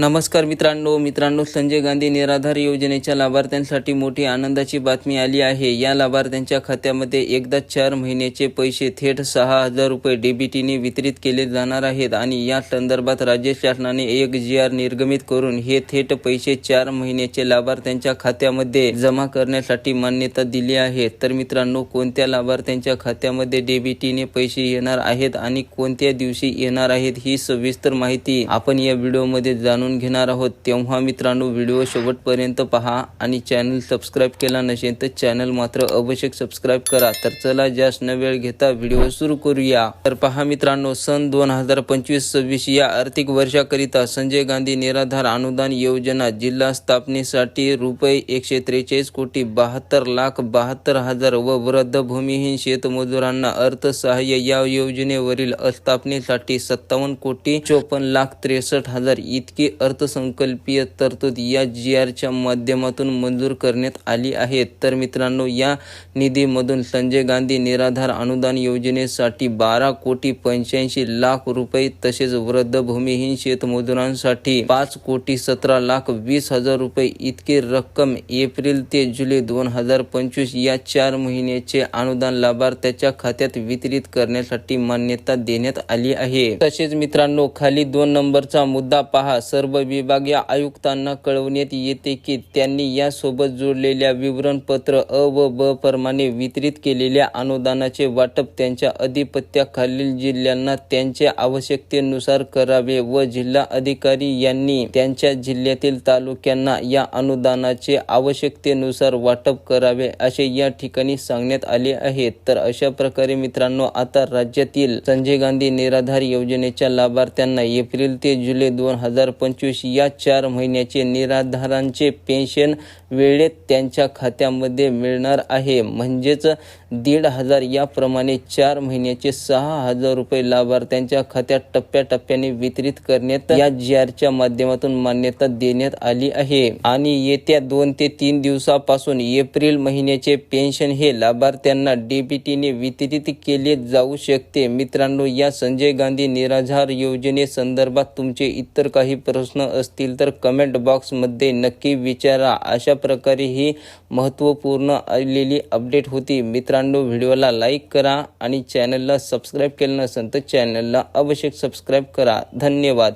नमस्कार मित्रांनो मित्रांनो संजय गांधी निराधार योजनेच्या लाभार्थ्यांसाठी मोठी आनंदाची बातमी आली आहे. या लाभार्थ्यांच्या खात्यामध्ये एकदा चार महिन्याचे पैसे थेट सहा हजार रुपये डीबीटीने वितरित केले जाणार आहेत आणि या संदर्भात राज्य शासनाने एक जी आर निर्गमित करून हे थेट पैसे चार महिन्याचे लाभार्थ्यांच्या खात्यामध्ये जमा करण्यासाठी मान्यता दिली आहे. तर मित्रांनो कोणत्या लाभार्थ्यांच्या खात्यामध्ये डीबीटीने पैसे येणार आहेत आणि कोणत्या दिवशी येणार आहेत ही सविस्तर माहिती आपण या व्हिडिओमध्ये जाणून घेणार आहोत. तेव्हा मित्रांनो व्हिडिओ शेवटपर्यंत पहा आणि चॅनल सबस्क्राईब केला नसेल तर चॅनल मात्र आवश्यक सबस्क्राईब करा. तर चला जास्त न वेळ घेता व्हिडिओ सुरू करूया. तर पहा मित्रांनो सन दोन हजार पंचवीस सव्वीस या आर्थिक वर्षाकरिता संजय गांधी निराधार अनुदान योजना जिल्हा स्थापनेसाठी रुपये एकशे त्रेचाळीस कोटी बहात्तर लाख बहात्तर हजार व वृद्ध भूमिहीन शेतमजुरांना अर्थसहाय्य या योजनेवरील स्थापनेसाठी सत्तावन्न कोटी चोपन्न लाख त्रेसष्ट हजार इतकी अर्थसंकल्पीय तरतूद या जी आरच्या माध्यमातून मंजूर करण्यात आली आहे. तर मित्रांनो या निधीमधून संजय गांधी निराधार अनुदान योजनेसाठी बारा कोटी पंच्याऐंशी लाख रुपये तसेच वृद्ध भूमिहीन शेतमजुरांसाठी पाच कोटी सतरा लाख वीस हजार रुपये इतकी रक्कम एप्रिल ते जुलै दोन हजार पंचवीस या चार महिन्याचे अनुदान लाभार्थ्याच्या खात्यात वितरित करण्यासाठी मान्यता देण्यात आली आहे. तसेच मित्रांनो खाली दोन नंबरचा मुद्दा पहा. सर्व विभागीय आयुक्तांना कळवण्यात येते की त्यांनी यासोबत जोडलेल्या विवरणपत्र अ व ब प्रमाणे वितरित केलेल्या अनुदानाचे वाटप त्यांच्या अधिपत्याखालील जिल्ह्यांना त्यांच्या आवश्यकतेनुसार करावे व जिल्हा अधिकारी यांनी त्यांच्या जिल्ह्यातील तालुक्यांना या अनुदानाचे आवश्यकतेनुसार वाटप करावे असे या ठिकाणी सांगण्यात आले आहे. तर अशा प्रकारे मित्रांनो आता राज्यातील संजय गांधी निराधार योजनेच्या लाभार्थ्यांना एप्रिल ते जुलै दोन हजार पंचवीस या चार महिन्याचे निराधारांचे पेन्शन वेळेत त्यांच्या खात्यामध्ये मिळणार आहे. म्हणजेच दीड हजार याप्रमाणे चार महिन्याचे सहा हजार रुपये लाभार्थ्यांच्या खात्यात टप्प्याटप्प्याने वितरित करण्यात या जी आरच्या माध्यमातून मान्यता देण्यात आली आहे. आणि येत्या दोन ते तीन दिवसापासून एप्रिल महिन्याचे पेन्शन हे लाभार्थ्यांना डीबीटीने वितरित केले जाऊ शकते. मित्रांनो या संजय गांधी निराधार योजनेसंदर्भात तुमचे इतर काही प्रश्न असतील तर कमेंट बॉक्समध्ये नक्की विचारा. अशा प्रकारे ही महत्त्वपूर्ण आलेली अपडेट होती. मित्रांनो व्हिडिओला लाईक करा आणि चॅनलला सबस्क्राईब केलं नसेल तर चॅनलला आवश्यक सबस्क्राईब करा. धन्यवाद.